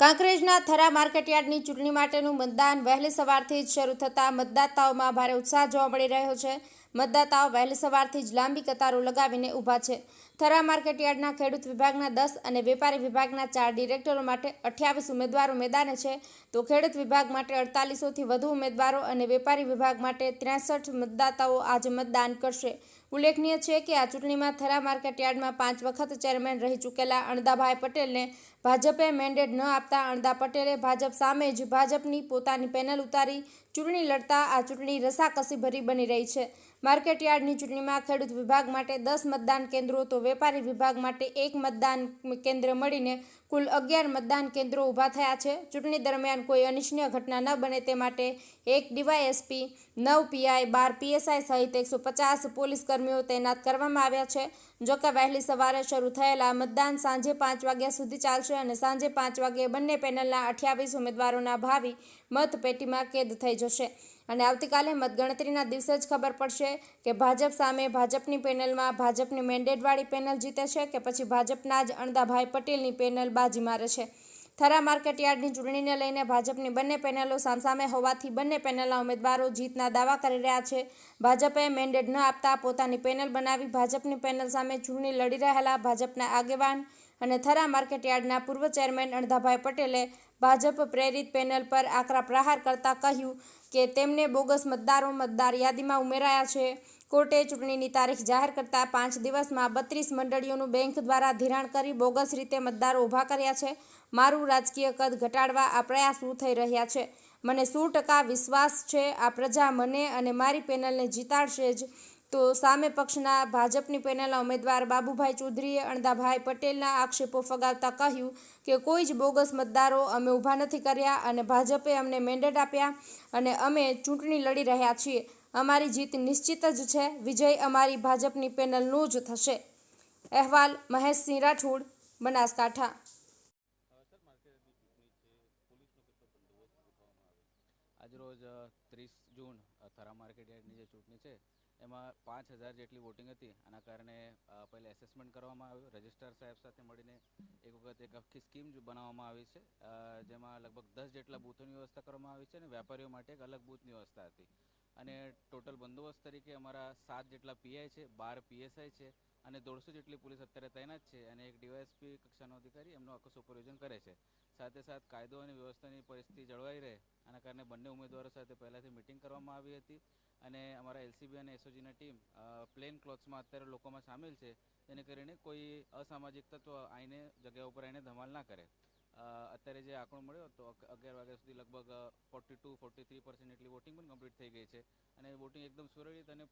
કાંકરેજના થરા માર્કેટયાર્ડની ચૂંટણી માટેનું મતદાન વહેલી સવારથી જ શરૂ થતાં મતદાતાઓમાં ભારે ઉત્સાહ જોવા મળી રહ્યો છે. મતદાતાઓ વહેલી સવારથી જ લાંબી કતારો લગાવીને ઊભા છે. થરા માર્કેટયાર્ડના ખેડૂત વિભાગના દસ અને વેપારી વિભાગના ચાર ડિરેક્ટરો માટે અઠ્યાવીસ ઉમેદવારો મેદાને છે. તો ખેડૂત વિભાગ માટે અડતાલીસોથી વધુ ઉમેદવારો અને વેપારી વિભાગ માટે ત્રેસઠ મતદાતાઓ આજે મતદાન કરશે. ઉલ્લેખનીય છે કે આ ચૂંટણીમાં થરા માર્કેટયાર્ડમાં પાંચ વખત ચેરમેન રહી ચૂકેલા અણદાભાઈ પટેલને ભાજપે મેન્ડેટ ન આપતા અણદા પટેલે ભાજપ સામે જ ભાજપની પોતાની પેનલ ઉતારી ચૂંટણી લડતા આ ચૂંટણી રસાકસીભરી બની રહી છે. માર્કેટયાર્ડની ચૂંટણીમાં ખેડૂત વિભાગ માટે દસ મતદાન કેન્દ્રો, તો વેપારી વિભાગ માટે એક મતદાન કેન્દ્ર મળીને કુલ અગિયાર મતદાન કેન્દ્રો ઊભા થયા છે. ચૂંટણી દરમિયાન કોઈ અનિચ્છનીય ઘટના ન બને તે માટે એક ડીવાયએસપી, નવ પીઆઈ, બાર પીએસઆઈ સહિત એકસો પચાસ પોલીસ કર્મીઓ તૈનાત કરવામાં આવ્યા છે. જોકે વહેલી સવારે શરૂ થયેલા મતદાન સાંજે પાંચ વાગ્યા સુધી ચાલશે અને સાંજે પાંચ વાગ્યે બંને પેનલના અઠ્યાવીસ ઉમેદવારોના ભાવિ મતપેટીમાં કેદ થઈ જશે. અને આવતીકાલે મતગણતરીના દિવસે જ ખબર પડશે કે ભાજપ સામે ભાજપની પેનલમાં ભાજપની મેન્ડેટવાળી પેનલ જીતે છે કે પછી ભાજપના જ અણદાભાઈ પટેલની પેનલ બાજી મારે છે. થરા માર્કેટ યાર્ડની ચૂંટણીને લઈને ભાજપની બંને પેનલો સામસામે હોવાથી બંને પેનલના ઉમેદવારો જીતના દાવા કરી રહ્યા છે. ભાજપે મેન્ડેટ ન આપતા પોતાની પેનલ બનાવી ભાજપની પેનલ સામે ચૂંટણી લડી રહેલા ભાજપના આગેવાન અને થરા માર્કેટયાર્ડના પૂર્વ ચેરમેન અણધાભાઈ પટેલે ભાજપ પ્રેરિત પેનલ પર આકરા પ્રહાર કરતા કહ્યું કે તેમને બોગસ મતદારો મતદાર યાદીમાં ઉમેરાયા છે. કોર્ટે ચૂંટણીની તારીખ જાહેર કરતા પાંચ દિવસમાં બત્રીસ મંડળીઓનું બેંક દ્વારા ધિરાણ કરી બોગસ રીતે મતદારો ઊભા કર્યા છે. મારું રાજકીય કદ ઘટાડવા આ પ્રયાસો થઈ રહ્યા છે? મને સો ટકા વિશ્વાસ છે. આ પ્રજા મને અને મારી પેનલને જીતાડશે જ. તો સામે પક્ષના ભાજપની પેનલના ઉમેદવાર બાબુભાઈ ચૌધરીએ અણદાભાઈ પટેલના આક્ષેપો ફગાવતા કહ્યું કે કોઈ જ બોગસ મતદારો અમે ઊભા નથી કર્યા અને ભાજપે અમને મેન્ડેટ આપ્યા અને અમે ચૂંટણી લડી રહ્યા છીએ. અમારી જીત નિશ્ચિત જ છે. વિજય અમારી ભાજપની પેનલનું જ થશે. અહેવાલ મહેશસિંહ રાઠોડ, બનાસકાંઠા. આજરોજ ત્રીસ જૂન થરા માર્કેટ યાર્ડની જે ચૂંટણી છે એમાં પાંચ હજાર જેટલી વોટિંગ હતી. આના કારણે પહેલાં એસેસમેન્ટ કરવામાં આવ્યું. રજિસ્ટ્રાર સાહેબ સાથે મળીને એક વખત એક આખી સ્કીમ બનાવવામાં આવી છે. જેમાં લગભગ દસ જેટલા બૂથોની વ્યવસ્થા કરવામાં આવી છે અને વેપારીઓ માટે એક અલગ બૂથની વ્યવસ્થા હતી. અને ટોટલ બંદોબસ્ત તરીકે અમારા સાત જેટલા પીઆઈ છે, બાર પીએસઆઈ છે અને દોઢસો જેટલી પોલીસ અત્યારે તૈનાત છે અને એક ડીવાયએસપી કક્ષાનો અધિકારી એમનું આખું સુપરવિઝન કરે છે. સાથે સાથ કાયદો અને વ્યવસ્થાની પરિસ્થિતિ જળવાઈ રહે. આના કારણે બંને ઉમેદવારો સાથે પહેલાંથી મિટિંગ કરવામાં આવી હતી. અને અમારા એલસીબી અને એસઓજીની ટીમ પ્લેન ક્લોથ્સમાં અત્યારે લોકોમાં સામેલ છે, જેને કરીને કોઈ અસામાજિક તત્વ આવીને જગ્યા ઉપર આવીને ધમાલ ના કરે. અત્યારે જે આંકડો મળ્યો તો અગિયાર વાગ્યા સુધી લગભગ forty two forty three percent એટલી વોટિંગ પણ કમ્પ્લીટ થઈ ગઈ છે. અને વોટિંગ એકદમ સુરળિત અને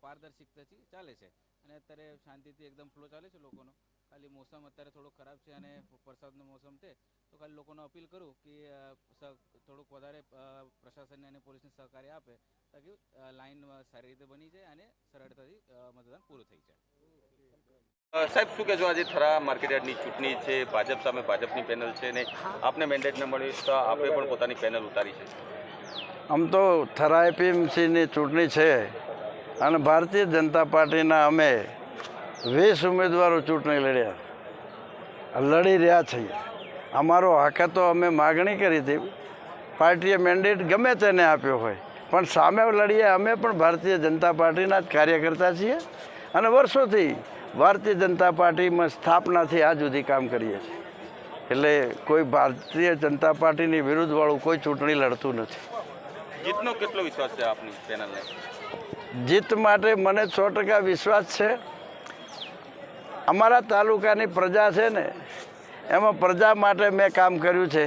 પારદર્શિકતાથી ચાલે છે. અને અત્યારે શાંતિથી એકદમ ફ્લો ચાલે છે લોકોનો. ખાલી મોસમ અત્યારે થોડો ખરાબ છે અને વરસાદનો મોસમ છે તો ખાલી લોકોને અપીલ કરું કે થોડુંક વધારે પ્રશાસનને અને પોલીસને સહકાર્ય આપે તાકી લાઈન સારી રીતે બની જાય અને સરળતાથી મતદાન પૂરું થઈ જાય. સાહેબ શું કહેશો? આજે થરા માર્કેટયાર્ડની ચૂંટણી છે ભાજપ સામે ભાજપની પેનલ છે ને આપને મેન્ડેટ ન મળ્યું તો આપે પણ પોતાની પેનલ ઉતારી છે. આમ તો થરા એપીએમસીની ચૂંટણી છે અને ભારતીય જનતા પાર્ટીના અમે વીસ ઉમેદવારો ચૂંટણી લડ્યા. લડી રહ્યા છીએ. અમારો હક તો અમે માગણી કરી હતી. પાર્ટીએ મેન્ડેટ ગમે તેને આપ્યો હોય. પણ સામે લડીએ અમે પણ ભારતીય જનતા પાર્ટીના જ કાર્યકર્તા છીએ અને વર્ષોથી ભારતીય જનતા પાર્ટીમાં સ્થાપનાથી આ સુધી કામ કરીએ છીએ. એટલે કોઈ ભારતીય જનતા પાર્ટીની વિરુદ્ધવાળું કોઈ ચૂંટણી લડતું નથી. જીતનો કેટલો વિશ્વાસ છે આપની પેનલને જીત માટે મને સો ટકા વિશ્વાસ છે. અમારા તાલુકાની પ્રજા છે ને, એમાં પ્રજા માટે મેં કામ કર્યું છે.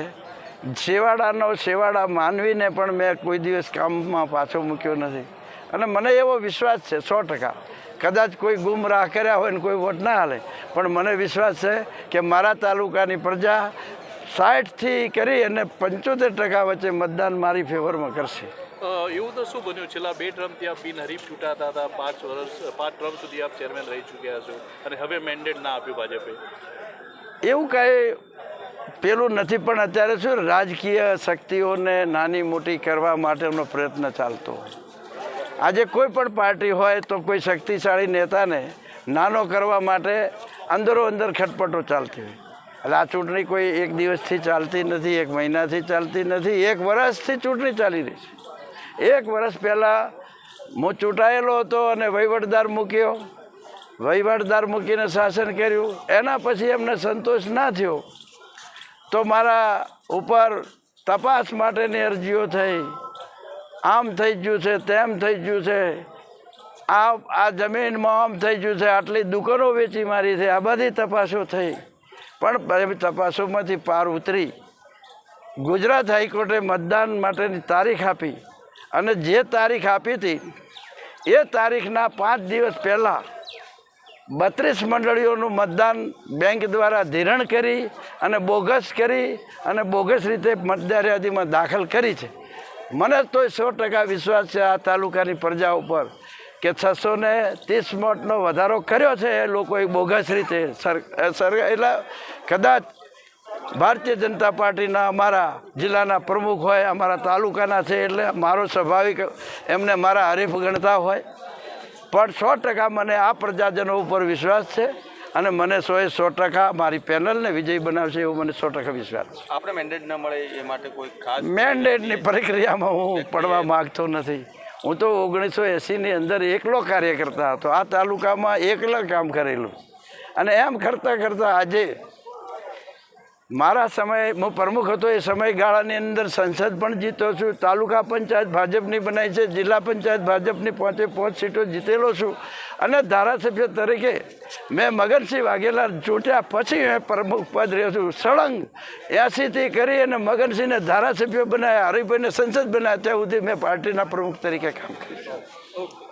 છેવાડાનો છેવાડા માનવીને પણ મેં કોઈ દિવસ કામમાં પાછો મૂક્યો નથી. અને મને એવો વિશ્વાસ છે સો ટકા. કદાચ કોઈ ગુમરાહ કર્યા હોય ને કોઈ વોટ ના હાલે, પણ મને વિશ્વાસ છે કે મારા તાલુકાની પ્રજા સાઠથી કરી અને પંચોતેર ટકા વચ્ચે મતદાન મારી ફેવરમાં કરશે. એવું તો શું બન્યું? છેલ્લા બે ટર્મથી આપ બિનહરીફ ચૂંટાતા હતા. પાંચ વર્ષ પાંચ ટર્મ સુધી આપ ચેરમેન રહી ચૂક્યા છો અને હવે મેન્ડેટ ના આપ્યું ભાજપે. એવું કાંઈ પેલું નથી પણ અત્યારે શું રાજકીય શક્તિઓને નાની મોટી કરવા માટેનો પ્રયત્ન ચાલતો આજે કોઈ પણ પાર્ટી હોય તો કોઈ શક્તિશાળી નેતાને નાનો કરવા માટે અંદરો અંદર ખટપટો ચાલતી હોય. એટલે આ ચૂંટણી કોઈ એક દિવસથી ચાલતી નથી, એક મહિનાથી ચાલતી નથી, એક વર્ષથી ચૂંટણી ચાલી રહી છે. એક વર્ષ પહેલાં હું ચૂંટાયેલો હતો અને વહીવટદાર મૂક્યો. વહીવટદાર મૂકીને શાસન કર્યું. એના પછી એમને સંતોષ ના થયો. તો મારા ઉપર તપાસ માટેની અરજીઓ થઈ. આમ થઈ ગયું છે, તેમ થઈ ગયું છે. આ આ જમીનમાં આમ થઈ ગયું છે. આટલી દુકાનો વેચી મારી છે. આ બધી તપાસો થઈ. પણ તપાસોમાંથી પાર ઉતરી ગુજરાત હાઈકોર્ટે મતદાન માટેની તારીખ આપી અને જે તારીખ આપી હતી, એ તારીખના પાંચ દિવસ પહેલાં બત્રીસ મંડળીઓનું મતદાન બેંક દ્વારા ધિરણ કરી અને બોગસ કરી અને બોગસ રીતે મતદાર યાદીમાં દાખલ કરી છે. મને તો સો ટકા વિશ્વાસ છે આ તાલુકાની પ્રજા ઉપર. કે છસો ને ત્રીસ મોટનો વધારો કર્યો છે એ લોકોએ બોગસ રીતે સર સર એટલે કદાચ ભારતીય જનતા પાર્ટીના અમારા જિલ્લાના પ્રમુખ હોય અમારા તાલુકાના છે એટલે મારો સ્વાભાવિક એમને મારા હરીફ ગણતા હોય. પણ સો ટકા મને આ પ્રજાજનો ઉપર વિશ્વાસ છે અને મને સોએ સો ટકા મારી પેનલને વિજય બનાવશે એવો મને સો ટકા વિશ્વાસ છે. આપણે મેન્ડેટ ન મળે એ માટે કોઈ ખાસ મેન્ડેટની પ્રક્રિયામાં હું પડવા માગતો નથી. હું તો ઓગણીસો એંસીની અંદર એકલો કાર્ય કરતા હતો. આ તાલુકામાં એકલા કામ કરેલું. અને એમ કરતાં કરતાં આજે મારા સમયે, હું પ્રમુખ હતો, એ સમયગાળાની અંદર સંસદ પણ જીત્યો છું, તાલુકા પંચાયત ભાજપની બનાવી છે, જિલ્લા પંચાયત ભાજપની પાંચે પાંચ સીટો જીતેલો છું. અને ધારાસભ્ય તરીકે મેં મગનસિંહ વાઘેલા ચૂંટ્યા પછી મેં પ્રમુખ પદ રહ્યો છું. સળંગ એસીથી કરી અને મગનસિંહને ધારાસભ્ય બનાવ્યા હરિભાઈને સંસદ બનાવ્યા ત્યાં સુધી મેં પાર્ટીના પ્રમુખ તરીકે કામ કર્યું.